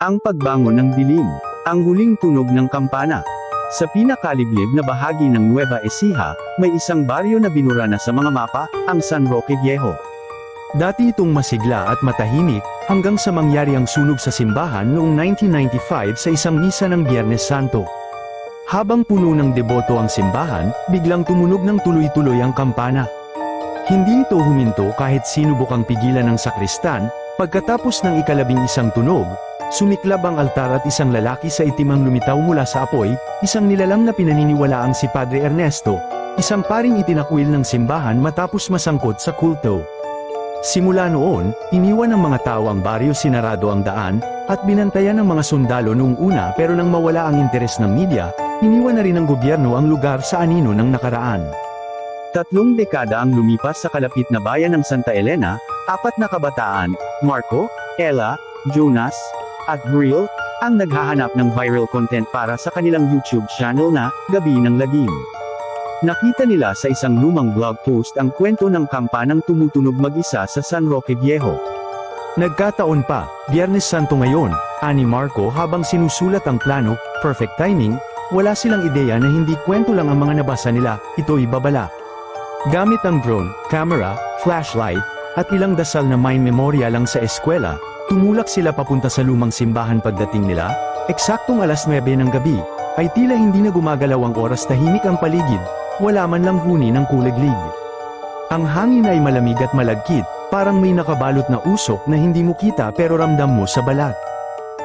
Ang pagbangon ng dilim. Ang huling tunog ng kampana. Sa pinakaliblib na bahagi ng Nueva Ecija, may isang baryo na binura na sa mga mapa, ang San Roque Viejo. Dati itong masigla at matahimik, hanggang sa mangyari ang sunog sa simbahan noong 1995 sa isang misa ng Biyernes Santo. Habang puno ng deboto ang simbahan, biglang tumunog ng tuloy-tuloy ang kampana. Hindi ito huminto kahit sinubukang pigilan ng sakristan, pagkatapos ng ikalabing isang tunog, sumiklab ang altar at isang lalaki sa itim ang lumitaw mula sa apoy, isang nilalang na pinaniniwalaang si Padre Ernesto, isang paring itinakwil ng simbahan matapos masangkot sa kulto. Simula noon, iniwan ng mga tao ang baryo sinarado ang daan, at binantayan ng mga sundalo noong una pero nang mawala ang interes ng media, iniwan na rin ng gobyerno ang lugar sa anino ng nakaraan. Tatlong dekada ang lumipas sa kalapit na bayan ng Santa Elena, apat na kabataan, Marco, Ella, Jonas, at Brill, ang naghahanap ng viral content para sa kanilang YouTube channel na Gabi ng Lagim. Nakita nila sa isang lumang blog post ang kwento ng kampanang tumutunog mag-isa sa San Roque Viejo. Nagkataon pa, Biyernes Santo ngayon, ani Marco habang sinusulat ang plano, perfect timing, wala silang ideya na hindi kwento lang ang mga nabasa nila, ito'y babala. Gamit ang drone, camera, flashlight, at ilang dasal na mind memoria lang sa eskwela, tumulak sila papunta sa lumang simbahan pagdating nila, eksaktong alas 9 ng gabi, ay tila hindi na gumagalaw ang oras tahimik ang paligid, wala man lang huni ng kuliglig. Ang hangin ay malamig at malagkit, parang may nakabalot na usok na hindi mo kita pero ramdam mo sa balat.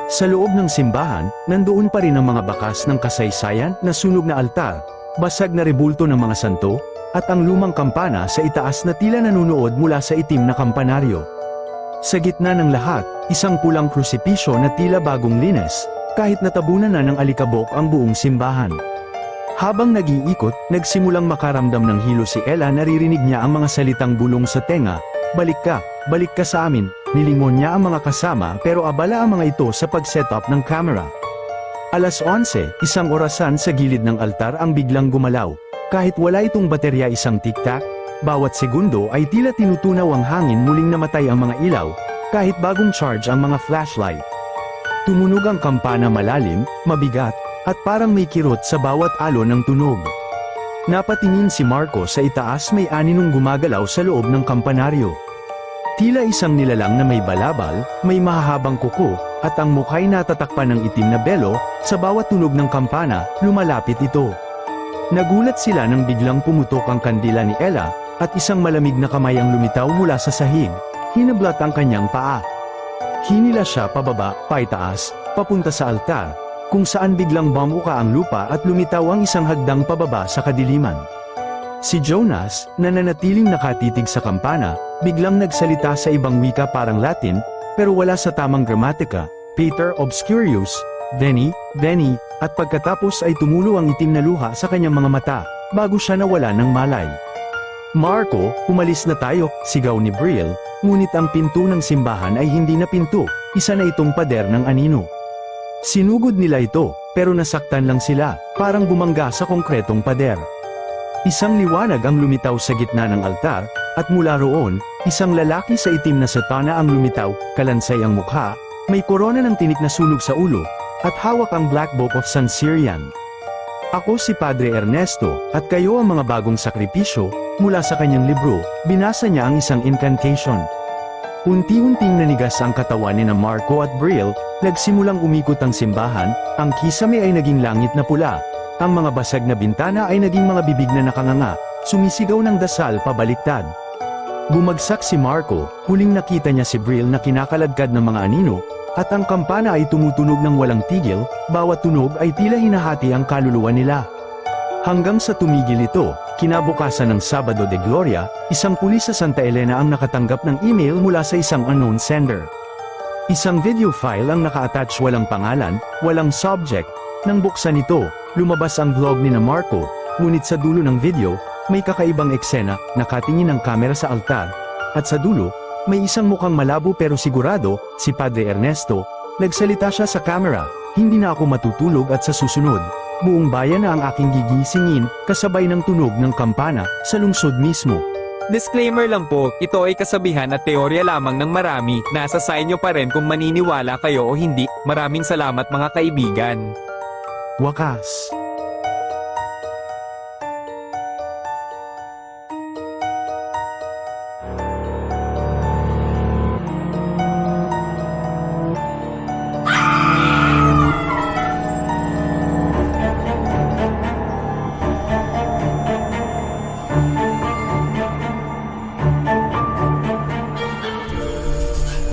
Sa loob ng simbahan, nandoon pa rin ang mga bakas ng kasaysayan na sunog na altar, basag na rebulto ng mga santo, at ang lumang kampana sa itaas na tila nanunood mula sa itim na kampanaryo. Sa gitna ng lahat, isang pulang krusipisyo na tila bagong linis, kahit natabunan na ng alikabok ang buong simbahan. Habang nag-iikot, nagsimulang makaramdam ng hilo si Ella naririnig niya ang mga salitang bulong sa tenga, balik ka, balik ka sa amin, nilingon niya ang mga kasama pero abala ang mga ito sa pag-set up ng camera. Alas 11, isang orasan sa gilid ng altar ang biglang gumalaw. Kahit wala itong baterya isang tiktak, bawat segundo ay tila tinutunaw ang hangin muling namatay ang mga ilaw, kahit bagong charge ang mga flashlight. Tumunog ang kampana malalim, mabigat, at parang may kirot sa bawat alon ng tunog. Napatingin si Marco sa itaas may aninong gumagalaw sa loob ng kampanaryo. Tila isang nilalang na may balabal, may mahahabang kuko, at ang mukha'y natatakpan ng itim na belo, sa bawat tunog ng kampana, lumalapit ito. Nagulat sila nang biglang pumutok ang kandila ni Ella, at isang malamig na kamay ang lumitaw mula sa sahig. Hinablat ang kanyang paa. Hinila siya pababa, paitaas, papunta sa altar, kung saan biglang bamuka ang lupa at lumitaw ang isang hagdang pababa sa kadiliman. Si Jonas, na nanatiling nakatitig sa kampana, biglang nagsalita sa ibang wika parang Latin, pero wala sa tamang gramatika, Peter Obscurius, Veni, Veni, at pagkatapos ay tumulo ang itim na luha sa kanyang mga mata, bago siya nawala ng malay. Marco, umalis na tayo, sigaw ni Brill, ngunit ang pinto ng simbahan ay hindi na pinto, isa na itong pader ng anino. Sinugod nila ito, pero nasaktan lang sila, parang bumangga sa konkretong pader. Isang liwanag ang lumitaw sa gitna ng altar, at mula roon, isang lalaki sa itim na satana ang lumitaw, kalansay ang mukha, may korona ng tinik na sunog sa ulo, at hawak ang Black Book of San Syrian. Ako si Padre Ernesto, at kayo ang mga bagong sakripisyo, mula sa kanyang libro, binasa niya ang isang incantation. Unti-unting nanigas ang katawan ni na Marco at Brill, nagsimulang umikot ang simbahan, ang kisame ay naging langit na pula, ang mga basag na bintana ay naging mga bibig na nakanganga, sumisigaw ng dasal pabaliktad. Bumagsak si Marco, huling nakita niya si Brill na kinakaladkad ng mga anino, at ang kampana ay tumutunog ng walang tigil, bawat tunog ay tila hinahati ang kaluluwa nila. Hanggang sa tumigil ito, kinabukasan ng Sabado de Gloria, isang pulis sa Santa Elena ang nakatanggap ng email mula sa isang unknown sender. Isang video file ang naka-attach walang pangalan, walang subject. Nang buksan ito, lumabas ang vlog ni na Marco, ngunit sa dulo ng video, may kakaibang eksena, nakatingin ang kamera sa altar, at sa dulo, may isang mukhang malabo pero sigurado, si Padre Ernesto, nagsalita siya sa camera, hindi na ako matutulog at sa susunod, buong bayan na ang aking gigisingin, kasabay ng tunog ng kampana, sa lungsod mismo. Disclaimer lang po, ito ay kasabihan at teorya lamang ng marami, nasa sa inyo pa rin kung maniniwala kayo o hindi. Maraming salamat mga kaibigan. Wakas.